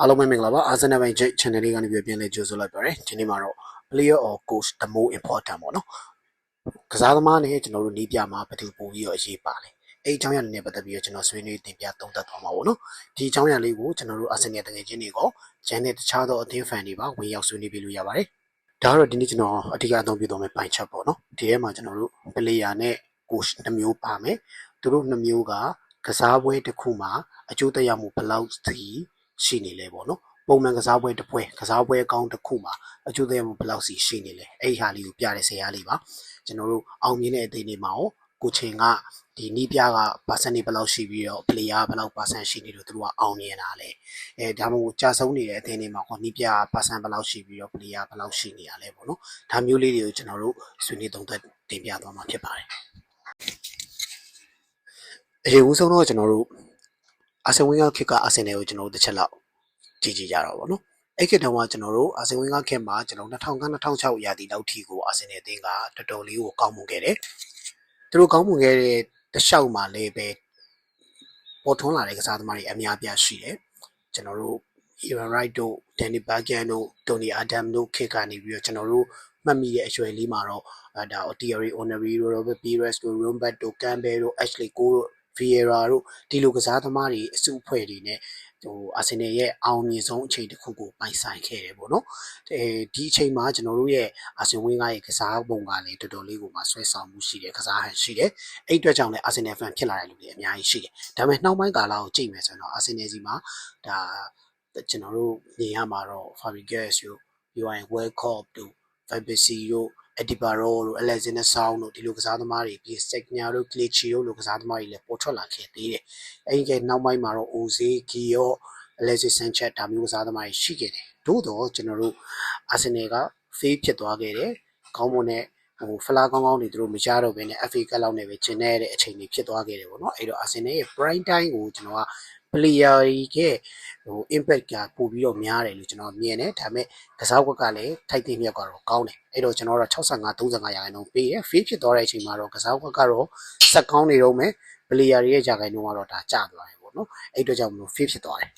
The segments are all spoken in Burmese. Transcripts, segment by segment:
အားလုံးပဲမင်္ဂလာပါအာဇနဘိုင် channel လေးကနေပြီးပြန်လဲကြိုဆိုလိုက်ပါရစေဒီနေ့မှာတော့ player or coach the more important ပေါ့နော်ကစားသမားနဲ့ကျွန်တော်တို့နီးပြမှာဘယ်သူပို့ပြီးတော့အရေးပါလဲအဲ့အကြောင်းအရာနဲ့ပတ်သက်ပြီးတော့ကျွန်တော်ဆွေးနွေးတင်ပြသုံးသပ်သွားမှာပေါ့နော်ဒီအကြောင်းအရာလေးကိုကျွန်တော်တို့အာဆင်နယ်တကယ်ချင်းတွေကဂျန်နဲ့တခြားသောအသင်းဖန်တွေပါဝင်ရောက်ဆွေးနွေးပြလို့ရပါတယ်ဒါကတော့ဒီနေ့ကျွန်တော်အဓိကအသုံးပြုသွားမယ့်ပိုင်းချက်ပေါ့နော်ဒီထဲမှာကျွန်တော်တို့ player နဲ့ coach တစ်မျိုးပါမယ်သူတို့နှစ်မျိုးကကစားပွဲတစ်ခုမှာအကျိုးသက်ရောက်မှုဘယ်လောက်ထိ ရှိနေလဲပေါ့နော်ပုံမှန်ကစားပွဲတစ်ပွဲကစားပွဲအကောင်းတစ်ခုမှာအကျိုးသက်ရောက်မှုဘယ်လောက်စီရှိနေလဲအဲ့ဒီဟာလေးကိုပြတဲ့ဆရာလေးပါကျွန်တော်တို့အောင်မြင်တဲ့အသင်းတွေမှာရောကိုချင်းကဒီနီးပြက percent ဘယ်လောက်ရှိပြီးတော့ player ဘယ်လောက် percent ရှိနေလို့သူတို့ကအောင်မြင်တာလဲအဲဒါမှမဟုတ်ကြာဆုံးနေတဲ့အသင်းတွေမှာခေါနီးပြ percent ဘယ်လောက်ရှိပြီးတော့ player ဘယ်လောက်ရှိနေရလဲပေါ့နော်ဒါမျိုးလေးတွေကိုကျွန်တော်တို့ဆွေးနွေးသုံးသပ်တင်ပြသွားမှာဖြစ်ပါတယ်အရင်ဦးဆုံးတော့ကျွန်တော်တို့ အာဆင်ဝင်းကခေတ်ကအာဆင်နယ်ကိုကျွန်တော်တို့တစ်ချက်လောက်ကြည့်ကြည့်ကြတော့ဗောနော်အဲ့ခေတ်တုန်းကကျွန်တော်တို့အာဆင်ဝင်းကခေတ်မှာကျွန်တော်2005 2006ရာသီလောက်ထိကိုအာဆင်နယ်အသင်းကတော်တော်လေးကိုကောင်းမွန်ခဲ့တယ်သူတို့ကောင်းမွန်ခဲ့တဲ့တလျှောက်မှာလည်းပဲပေါ်ထွန်းလာတဲ့ကစားသမားတွေအများပြားရှိတယ်ကျွန်တော်တို့ Ivan Wright တို့ Danny Bergkamp တို့ Tony Adam တို့ခေတ်ကနေပြီးတော့ကျွန်တော်တို့မှတ်မိတဲ့အရွယ်လေးမှာတော့အဲဒါ Thierry Henry တို့ Robert Pires တို့ Robert တို့ Campbell တို့ Ashley Cole တို့ Vieira တို့ဒီလိုကစားသမားတွေအစုအဖွဲ့တွေနဲ့ဟိုအာဆင်နယ်ရဲ့အောင်မြင်ဆုံးအချိန်တစ်ခုကိုပိုင်ဆိုင်ခဲ့တယ်ပေါ့နော်အဲဒီအချိန်မှာကျွန်တော်တို့ရဲ့အာဆင်ဝင်းကရဲ့ကစားပုံကလည်းတော်တော်လေးကိုမှဆွဲဆောင်မှုရှိတယ်ကစားဟန်ရှိတယ်အဲ့အတွက်ကြောင့်လည်းအာဆင်နယ်ဖန်ဖြစ်လာတဲ့လူတွေအများကြီးရှိတယ်ဒါပေမဲ့နှောင်းပိုင်းကာလကိုကြည့်မယ်ဆိုရင်တော့အာဆင်နယ်စီမှာဒါကျွန်တော်တို့မြင်ရမှာတော့ Fabregas တို့ပြီးရင် World Cup တို့ Fabrizio တို့ Edibaro တို့ Alexander Sound တို့ဒီလိုကစားသမားတွေပြီး Signia တို့ Clichy တို့လိုကစားသမားတွေလည်းပေါ်ထွက်လာခဲ့သေးတယ်။အဲဒီကနောက်ပိုင်းမှာတော့ Oze, Gio, Alexis Sanchez ဒါမျိုးကစားသမားတွေရှိခဲ့တယ်။သို့တော့ကျွန်တော်တို့ Arsenal က fail ဖြစ်သွားခဲ့တယ်။ကောင်းမွန်တဲ့ဟိုဖလားကောင်းကောင်းတွေသူတို့မကြတော့ဘဲနဲ့ FA Cup လောက်နဲ့ပဲကျင်နေတဲ့အချိန်တွေဖြစ်သွားခဲ့တယ်ပေါ့နော်။အဲ့တော့ Arsenal ရဲ့ prime time ကိုကျွန်တော်က player ရဲ့ဟို impact ကပို့ပြီးတော့များတယ်လို့ကျွန်တော်မြင်တယ်ဒါပေမဲ့ကစားကွက်ကလည်းထိုက်တဲ့မြက်ကတော့ကောင်းတယ်အဲ့တော့ကျွန်တော်တို့65 35ရာခိုင်နှုန်းပေးတယ် free ဖြစ်သွားတဲ့အချိန်မှာတော့ကစားကွက်ကတော့စက်ကောင်းနေတော့မယ် player ရဲ့ရာခိုင်နှုန်းကတော့ဒါကျသွားတယ်ပေါ့နော်အဲ့အတွက်ကြောင့်မလို့ free ဖြစ်သွားတယ်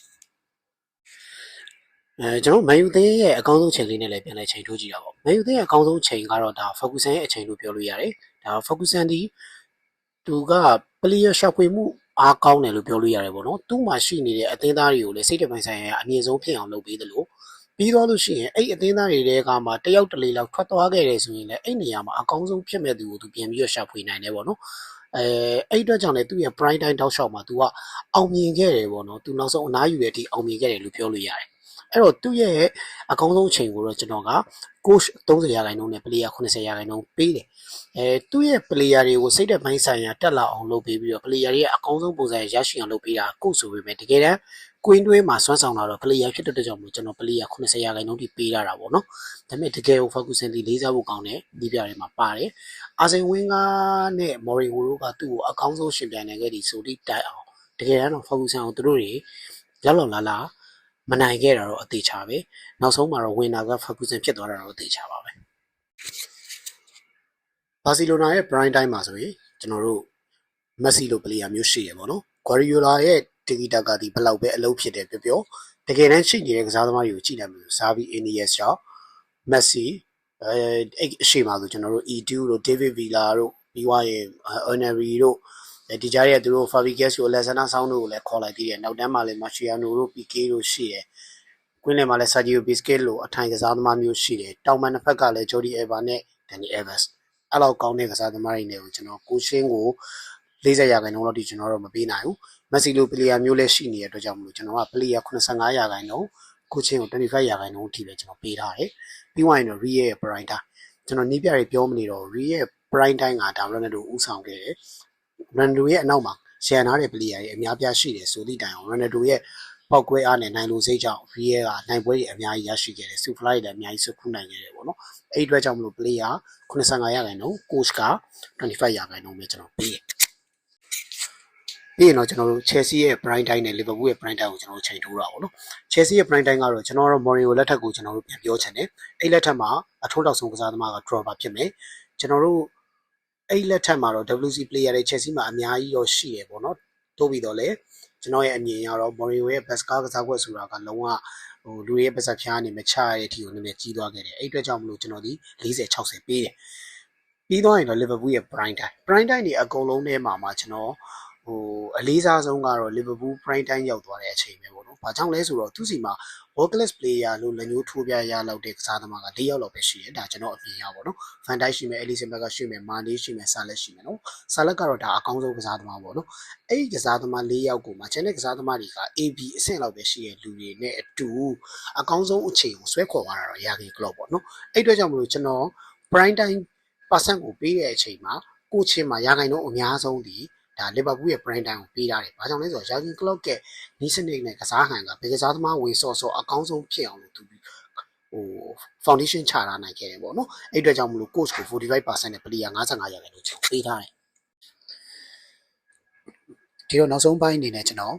အဲကျွန်တော်မန်ယူသင်းရဲ့အကောင်းဆုံးချိန်လေးနဲ့လည်းပြန်လဲချိန်ထိုးကြည့်တာပေါ့မန်ယူသင်းရဲ့အကောင်းဆုံးချိန်ကတော့ဒါ Ferguson ရဲ့အချိန်လို့ပြောလို့ရတယ်ဒါ Ferguson ဒီသူက player ရှာဖွေမှု အားကောင်းတယ်လို့ပြောလို့ရတယ်ပေါ့နော်သူ့မှာရှိနေတဲ့အသင်းသားတွေကိုလည်းစိတ်တပိုင်းဆိုင်ရာအမြင့်ဆုံးဖြစ်အောင်လုပ်ပေးသလိုပြီးတော့လို့ရှိရင်အဲ့အသင်းသားတွေတဲကမှတယောက်တလေလောက်ထွက်သွားခဲ့တယ်ဆိုရင်လည်းအဲ့နေရာမှာအကောင်းဆုံးဖြစ်မဲ့သူကိုသူပြန်ပြီးတော့ရှာဖွေနိုင်တယ်ပေါ့နော်အဲအဲ့အတွက်ကြောင့်လည်းသူ့ရဲ့ prime time တောက်လျှောက်မှာ तू ကအောင်မြင်ခဲ့တယ်ပေါ့နော် तू နောက်ဆုံးအနားယူတဲ့အထိအောင်မြင်ခဲ့တယ်လို့ပြောလို့ရတယ် အဲ့တော့သူ့ရဲ့အကောင်းဆုံးချိန်ကိုတော့ကျွန်တော်က coach 30ရာခိုင်နှုန်းနဲ့ player 80ရာခိုင်နှုန်းပေးတယ်အဲသူ့ရဲ့ player တွေကိုစိတ်သက်ပိုင်းဆိုင်ရာတက်လာအောင်လုပ်ပေးပြီးတော့ player တွေရဲ့အကောင်းဆုံးပုံစံရရှိအောင်လုပ်ပေးတာကိုဆိုပေမဲ့တကယ်တမ်း queen တွင်းမှာစွမ်းဆောင်လာတော့ player ဖြစ်တဲ့ကြောင့်မို့ကျွန်တော် player 80ရာခိုင်နှုန်းထိပေးရတာပေါ့နော်ဒါပေမဲ့တကယ်ကို Ferguson ဒီလေးစားဖို့ကောင်းတယ်ဒီပြတွေမှာပါတယ်အာဆင်ဝင်းကနဲ့ Mourinho တို့ကသူ့ကိုအကောင်းဆုံးရှင်ပြိုင်နိုင်ခဲ့ဒီဆိုတိတိုက်အောင်တကယ်တော့ Ferguson ကိုသူတို့တွေလောက်လောက်လာလာ မနိုင်ခဲ့တာတော့အသေးချပဲနောက်ဆုံးမှာတော့ winner က Ferguson ဖြစ်သွားတာတော့အသေးချပါပဲဘာစီလိုနာရဲ့ prime time မှာဆိုရင်ကျွန်တော်တို့မက်ဆီလို player မျိုးရှိတယ်ပေါ့နော်ဂွာရီယိုလာရဲ့တီဂီတာကဒီဘယ်လောက်ပဲအလုပ်ဖြစ်တယ်ပြောပြောတကယ်တမ်းရှိနေတဲ့ကစားသမားတွေကိုကြည့်နိုင်လို့ဇာဗီအီနီယက်စ်ရောမက်ဆီအဲအဲ့အရှိမှဆိုကျွန်တော်တို့ E2 တို့ David Villa တို့ပြီးွားရင် Oneri တို့ ဒီကြားရဲ့သူတို့ Fabregas ကို Alexander Sound တို့ကိုလည်းခေါ်လိုက်သေးတယ်နောက်တန်းမှာလည်း Marciano တို့ Pique တို့ရှိတယ်ကွင်းလယ်မှာလည်း Sergio Busquets လိုအထိုင်ကစားသမားမျိုးရှိတယ်တောင်ပန်တစ်ဖက်ကလည်း Jordi Alba နဲ့ Dani Alves အဲ့လောက်ကောင်းတဲ့ကစားသမားတွေနဲ့ကိုကျွန်တော်ကိုရှင်းကို40ရာခိုင်နှုန်းလောက်ထိကျွန်တော်တော့မပေးနိုင်ဘူးမက်ဆီလိုပလီယာမျိုးလည်းရှိနေတဲ့အတွက်ကြောင့်မလို့ကျွန်တော်ကပလီယာ85ရာခိုင်နှုန်းကိုချင်းကို25ရာခိုင်နှုန်းအထိပဲကျွန်တော်ပေးထားတယ်ပြီးွားရင်တော့ Rie ရဲ့ prime time ကျွန်တော်နီးပြတွေပြောမနေတော့ Rie ရဲ့ prime time ကဒါမှမဟုတ်ဥဆောင်ခဲ့တယ် Ronaldo ရဲ့အနောက်မှာရှန်နာတဲ့ပလီယာတွေအများပြားရှိတယ်ဆိုသည့်တိုင်အောင် Ronaldo ရဲ့ပောက်ကွဲအားနဲ့နိုင်လို့စိတ်ကြောင့် Rie ကနိုင်ပွဲတွေအများကြီးရရှိခဲ့တယ် Super Fly လည်းအများကြီးဆွခုနိုင်ခဲ့တယ်ပေါ့နော်အဲ့ဒီအတွက်ကြောင့်မလို့ player 85ရာခိုင်နှုန်း coach က25ရာခိုင်နှုန်းပဲကျွန်တော်ပေးတယ်ပြီးရင်တော့ကျွန်တော်တို့ Chelsea ရဲ့ prime time နဲ့ Liverpool ရဲ့ prime time ကိုကျွန်တော်တို့ချိန်ထိုးတာပေါ့နော် Chelsea ရဲ့ prime time ကတော့ကျွန်တော်တို့ Mourinho လက်ထက်ကိုကျွန်တော်တို့ပြန်ပြောချင်တယ်အဲ့လက်ထက်မှာအထုံးတောက်ဆုံးကစားသမားက dropper ဖြစ်မယ်ကျွန်တော်တို့ အဲ့လက်ထက်မှာတော့ WC player တွေ Chelsea မှာအများကြီးရောရှိရပေါ့နော်တိုးပြီးတော့လေကျွန်တော်ရဲ့အမြင်ကတော့မော်ရီယိုရဲ့ဘတ်စကားကစားကွက်ဆိုတာကလုံးဝဟိုလူတွေရဲ့ပါစက်ဖျားနေမချရတဲ့အထိကိုနည်းနည်းကြီးသွားခဲ့တယ်အဲ့အတွက်ကြောင့်မလို့ကျွန်တော်ဒီ40 60ပေးတယ်ပြီးသွားရင်တော့ Liverpool ရဲ့ prime time prime time တွေအကုန်လုံးထဲမှာမှကျွန်တော်ဟိုအလေးစားဆုံးကတော့ Liverpool prime time ရောက်သွားတဲ့အချိန်ပဲပေါ့နော်။ ဘာကြောင့်လဲဆိုတော့သူစီမှာ world class player လို့လက်ညှိုးထိုးပြရလောက်တဲ့ကစားသမားက၄ယောက်လောက်ပဲရှိတယ်။ဒါကျွန်တော်အမြင်ရပါတော့။ Van Dijk ရှိမယ် Alisson Becker ရှိမယ် Mane ရှိမယ် Salah ရှိမယ်နော်။ Salah ကတော့ဒါအကောင်းဆုံးကစားသမားပေါ့နော်။အဲ့ဒီကစားသမား၄ယောက်ကိုမှကျန်တဲ့ကစားသမားတွေက AB အဆင့်လောက်ပဲရှိတဲ့လူတွေနဲ့အတူအကောင်းဆုံးအချိန်ကိုဆွဲခေါ်သွားတာတော့ရာဂီကလော့ပေါ့နော်။အဲ့အတွက်ကြောင့်မလို့ကျွန်တော် prime time percent ကိုပေးတဲ့အချိန်မှာကိုချင်းမှာရာဂိုင်တော့အများဆုံးဒီ ဒါလီဗာပူးရဲ့ brand တိုင်းကိုပေးထားတယ်။ဘာကြောင့်လဲဆိုတော့ Jurgen Klopp ရဲ့နီးစနစ်နဲ့ကစားဟန်ကဘယ်ကစားသမားဝင်စော့စော့အကောင်းဆုံးဖြစ်အောင်လို့သူဟို foundation ချထားနိုင်ခဲ့တယ်ပေါ့နော်။အဲ့အတွက်ကြောင့်မလို့ coach ကို45%နဲ့ player 55ရာခိုင်နှုန်းကျွန်တော်ပေးထားတယ်။ဒီတော့နောက်ဆုံးပိုင်းအနေနဲ့ကျွန်တော်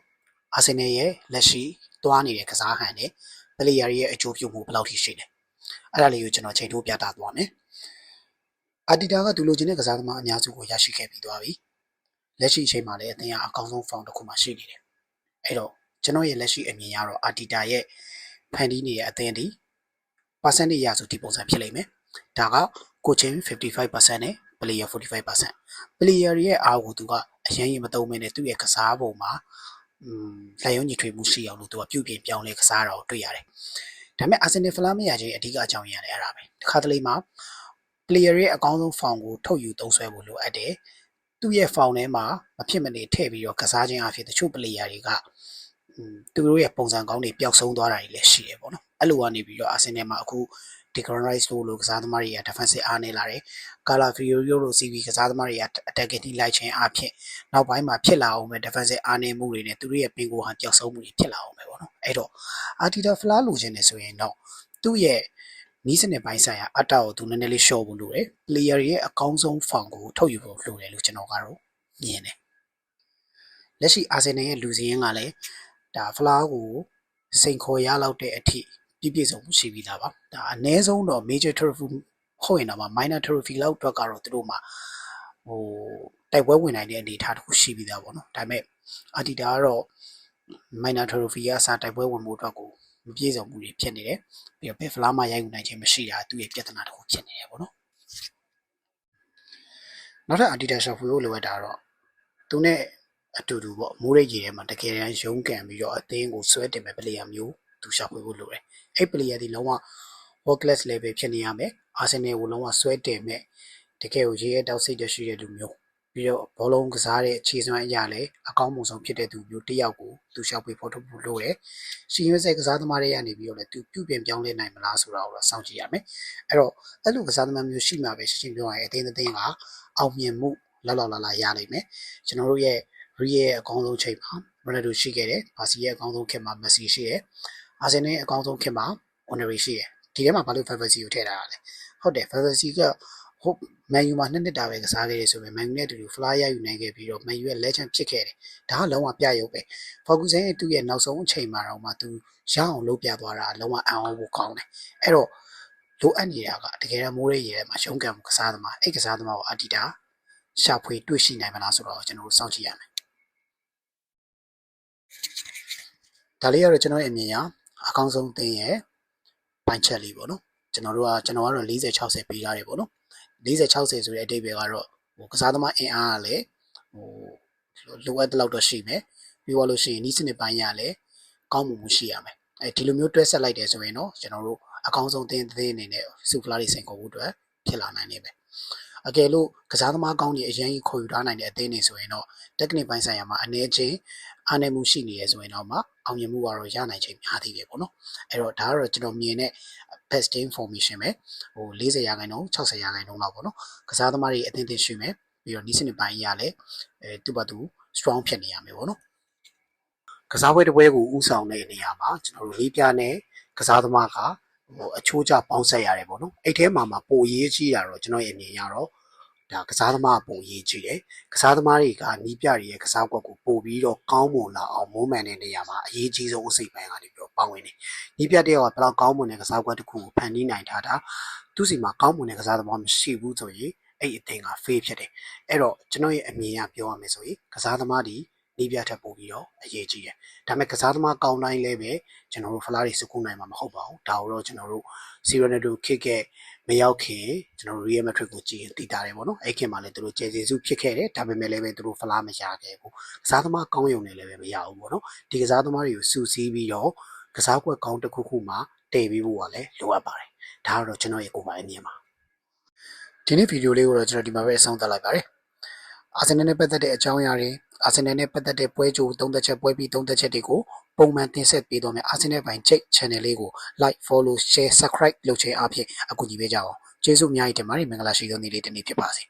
အာဆင်နယ်ရဲ့လက်ရှိသွားနေတဲ့ကစားဟန်နဲ့ player ရဲ့အကျိုးပြုမှုဘယ်လောက်ထိရှိလဲ။အဲ့ဒါလေးကိုကျွန်တော်ချိန်ထိုးပြတာသွားမယ်။အာတီတာကသူလိုချင်တဲ့ကစားသမားအများစုကိုရရှိခဲ့ပြီးသွားပြီ။ လက်ရှိအချိန်မှာလည်းအသင်းကအကောင်းဆုံး form တစ်ခုမှရှိနေတယ်။အဲ့တော့ကျွန်တော်ရဲ့လက်ရှိအမြင်ကတော့အာတီတာရဲ့ဖန်တီးနေတဲ့အသင်းဒီ percentage ရဆိုဒီပုံစံဖြစ်လိမ့်မယ်။ဒါက coaching 55%နဲ့ player 45% player ရဲ့အားကိုသူကအရင်ရင်မသုံးမင်းနဲ့သူ့ရဲ့ကစားပုံမှာอืมလက်ရုံးညီထွေမှုရှိအောင်လို့သူကပြုပြင်ပြောင်းလဲကစားတာကိုတွေ့ရတယ်။ဒါပေမဲ့ Arsenal ဖလားမရခြင်းအဓိကအကြောင်းရင်းရတယ်အဲ့ဒါပဲ။တစ်ခါတလေမှာ player ရဲ့အကောင်းဆုံး form ကိုထုတ်ယူသုံးစွဲဖို့လိုအပ်တယ်။ သူ့ရဲ့ form ထဲမှာမဖြစ်မနေထည့်ပြီးတော့ကစားခြင်းအဖြစ်တချို့ player တွေကသူတို့ရဲ့ပုံစံကောင်းတွေပျောက်ဆုံးသွားတာတွေလည်းရှိတယ်ပေါ့နော်။အဲ့လိုကနေပြီးတော့ Arsenal မှာအခု Declan Rice တို့လိုကစားသမားတွေက defensive အားနေလာတယ်။ Calafiori တို့ CV ကစားသမားတွေက attacking ထိလိုက်ခြင်းအဖြစ်နောက်ပိုင်းမှာဖြစ်လာအောင်ပဲ defensive အားနေမှုတွေနဲ့သူတို့ရဲ့ပင်ကိုဟန်ပျောက်ဆုံးမှုတွေဖြစ်လာအောင်ပဲပေါ့နော်။အဲ့တော့ Arteta Fla လိုချင်နေဆိုရင်တော့သူ့ရဲ့ နီးစနစ်ပိုင်းဆိုင်ရာအတ္တကိုသူနည်းနည်းလေး short ဖို့လိုတယ်။ player ရဲ့အကောင်းဆုံး form ကိုထုတ်ယူဖို့လိုတယ်လို့ကျွန်တော်ကတော့မြင်တယ်။လက်ရှိ Arsenal ရဲ့လူစည်းရင်းကလည်းဒါ Fla ကိုစိန်ခေါ်ရလောက်တဲ့အထိပြည့်ပြည့်စုံမှုရှိပြီးသားပါဒါအ ਨੇ ဆုံးတော့ major trophy ဟုတ်ရင်တော့ minor trophy လောက်အတွက်ကတော့သူတို့မှာဟိုတိုက်ပွဲဝင်နိုင်တဲ့အနေအထားတစ်ခုရှိပြီးသားပေါ့နော်ဒါပေမဲ့အာတီတာကတော့ minor trophy ကစားတိုက်ပွဲဝင်မှုအတွက်ကို မပြည့်စုံမှုတွေဖြစ်နေတယ်ပြီးတော့ဘယ်ဖလားမှရိုက်ယူနိုင်ခြင်းမရှိတာသူ့ရဲ့ပြဿနာတစ်ခုဖြစ်နေတယ်ပေါ့နော်နောက်ထပ်အာတီတာရှော့ဖွေကိုလိုအပ်တာတော့သူနဲ့အတူတူပေါ့မိုးရိပ်ကြီးထဲမှာတကယ်တမ်းရုန်းကန်ပြီးတော့အသင်းကိုဆွဲတင်မဲ့ပလေယာမျိုးသူရှာဖွေဖို့လိုတယ်အဲ့ player ဒီလုံးဝ world class level ဖြစ်နေရမယ်အာဆင်နယ်ကိုလုံးဝဆွဲတင်မဲ့တကယ်ကိုရေးရတောက်စိတ်တရှိတဲ့လူမျိုး ပြီးတော့ဘောလုံးကစားတဲ့ခြေစွမ်းအရာလည်းအကောင်းမှုဆုံးဖြစ်တဲ့သူမျိုးတစ်ယောက်ကိုသူရှာဖွေဖော်ထုတ်ဖို့လိုတယ်ရှင်ရွေးစိတ်ကစားသမားတွေကနေပြီးတော့လည်းသူပြုပြင်ပြောင်းလဲနိုင်မလားဆိုတာကိုတော့စောင့်ကြည့်ရမယ်အဲ့တော့အဲ့လိုကစားသမားမျိုးရှိမှပဲရှင်းရှင်းပြောရရင်အသင်းအသင်းကအောင်မြင်မှုလောက်လောက်လာလာရနိုင်မယ်ကျွန်တော်တို့ရဲ့ရီရဲ့အကောင်းဆုံးချိန်မှာရိုနယ်ဒိုရှိခဲ့တယ်ဘာစီရဲ့အကောင်းဆုံးခေတ်မှာမက်ဆီရှိတယ်အာဆင်နယ်အကောင်းဆုံးခေတ်မှာအွန်နရီရှိတယ်ဒီထဲမှာဘာလို့ Fantasy ကိုထည့်ထားတာလဲဟုတ်တယ် Fantasy က ဟုတ်မန်ယူမှာနှစ်နှစ်တာပဲကစားခဲ့ရဆိုပေမဲ့မန်ယူနဲ့အတူတူ fly ရယူနိုင်ခဲ့ပြီးတော့မန်ယူရဲ့ legend ဖြစ်ခဲ့တယ်ဒါကလုံးဝပြရုပ်ပဲ Ferguson ရဲ့သူ့ရဲ့နောက်ဆုံးအချိန်မှာတော့မှသူရအောင်လုပ်ပြသွားတာလုံးဝအံ့ဩဖို့ကောင်းတယ်အဲ့တော့လိုအပ်နေတာကတကယ်တော့မိုးရဲရဲထဲမှာရုန်းကန်မှုကစားသမားအဲ့ကစားသမားကိုအတီတာရှာဖွေတွေ့ရှိနိုင်မလားဆိုတော့ကျွန်တော်တို့စောင့်ကြည့်ရမယ်ဒါလေးကတော့ကျွန်တော်ရဲ့အမြင်အရအကောင်းဆုံးသင်ရဲ့ပိုင်းချက်လေးပေါ့နော်ကျွန်တော်တို့ကကျွန်တော်ကတော့40 60ပေးရတယ်ပေါ့နော် 40 60ဆိုတဲ့အဓိပ္ပာယ်ကတော့ဟိုကစားသမားအင်အားကလည်းဟိုလိုအပ်တဲ့လောက်တော့ရှိမယ်ပြီးတော့လို့ရှိရင်နီးစနစ်ပိုင်းရလည်းကောင်းမှုမှုရှိရမယ်အဲဒီလိုမျိုးတွဲဆက်လိုက်တယ်ဆိုရင်တော့ကျွန်တော်တို့အကောင်းဆုံးသင်သင်အနေနဲ့စူဖလာတွေစိန်ခေါ်ဖို့အတွက်ဖြစ်လာနိုင်နေပဲအကယ်လို့ကစားသမားကောင်းတွေအရင်ခေါ်ယူထားနိုင်တဲ့အသင်းတွေဆိုရင်တော့ technique ပိုင်းဆိုင်ရာမှာအနေချင်းအားနည်းမှုရှိနေရဆိုရင်တော့မှ အောင်မြင်မှုကတော့ရနိုင်ချိန်များသေးတယ်ပေါ့နော်အဲ့တော့ဒါကတော့ကျွန်တော်မြင်တဲ့ best information ပဲဟို40ရာခိုင်နှုန်း60ရာခိုင်နှုန်းလောက်ပေါ့နော်ကစားသမားတွေအသင်းသင်းရှိမယ်ပြီးတော့နီးစနစ်ပိုင်းရလဲအဲသူ့ဘသူ strong ဖြစ်နေရမယ်ပေါ့နော်ကစားပွဲတစ်ပွဲကိုဥဆောင်တဲ့နေရာမှာကျွန်တော်တို့လေးပြနဲ့ကစားသမားကဟိုအချိုးကျပေါင်းဆက်ရတယ်ပေါ့နော်အဲ့ထဲမှာမှာပိုရေးကြီးတာတော့ကျွန်တော်ရဲ့အမြင်ရတော့ ဒါကစားသမားပုံရေးကြည့်တယ်ကစားသမားတွေကနီးပြတွေရဲ့ကစားကွက်ကိုပို့ပြီးတော့ကောင်းမွန်လာအောင်မုံးမှန်တဲ့နေရာမှာအရေးကြီးဆုံးအစိတ်ပိုင်းကနေပြီးတော့ပါဝင်နေနီးပြတဲ့ကဘယ်လောက်ကောင်းမွန်တဲ့ကစားကွက်တစ်ခုကိုဖန်တီးနိုင်ထားတာသူစီမှာကောင်းမွန်တဲ့ကစားသမားမရှိဘူးဆိုရင်အဲ့အသင်က fail ဖြစ်တယ်အဲ့တော့ကျွန်တော်ရဲ့အမြင်အရပြောရမယ်ဆိုရင်ကစားသမားဒီ နီးပြထက်ပို့ပြီးတော့အရေးကြီးတယ်ဒါပေမဲ့ကစားသမားကောင်းတိုင်းလည်းပဲကျွန်တော်တို့ဖလားတွေစကူးနိုင်မှာမဟုတ်ပါဘူးဒါကိုတော့ကျွန်တော်တို့စီရနယ်ဒိုခစ်ကမရောက်ခင်ကျွန်တော်တို့ Real Madrid ကိုကြည့်ရင်တည်တာတယ်ပေါ့နော်အဲ့ခင်မှာလည်းသူတို့ကျေကျေစုဖြစ်ခဲ့တယ်ဒါပေမဲ့လည်းပဲသူတို့ဖလားမရခဲ့ဘူးကစားသမားကောင်းယုံနေလည်းပဲမရဘူးပေါ့နော်ဒီကစားသမားတွေကိုစူးစီးပြီးတော့ကစားကွက်ကောင်းတစ်ခုခုမှတည်ပြီးဖို့ကလည်းလိုအပ်ပါတယ်ဒါကတော့ကျွန်တော်ရဲ့ကိုယ်ပိုင်အမြင်ပါဒီနေ့ဗီဒီယိုလေးကိုတော့ကျွန်တော်ဒီမှာပဲအဆုံးသတ်လိုက်ပါတယ်အာဆင်နယ်နဲ့ပတ်သက်တဲ့အကြောင်းအရာတွေ အာဆင်နယ်နဲ့ပတ်သက်တဲ့ပွဲကြိုသုံးသက်ချက်ပွဲပြီးသုံးသက်ချက်တွေကိုပုံမှန်တင်ဆက်ပေးတော့မယ်အာဆင်နယ်ဘိုင်ချိတ် channel လေးကို like follow share subscribe လုပ်ခြင်းအပြင်အကူအညီပေးကြအောင်ကျေးဇူးအများကြီးတင်ပါတယ်မင်္ဂလာရှိသောနေ့လေးတစ်နေ့ဖြစ်ပါစေ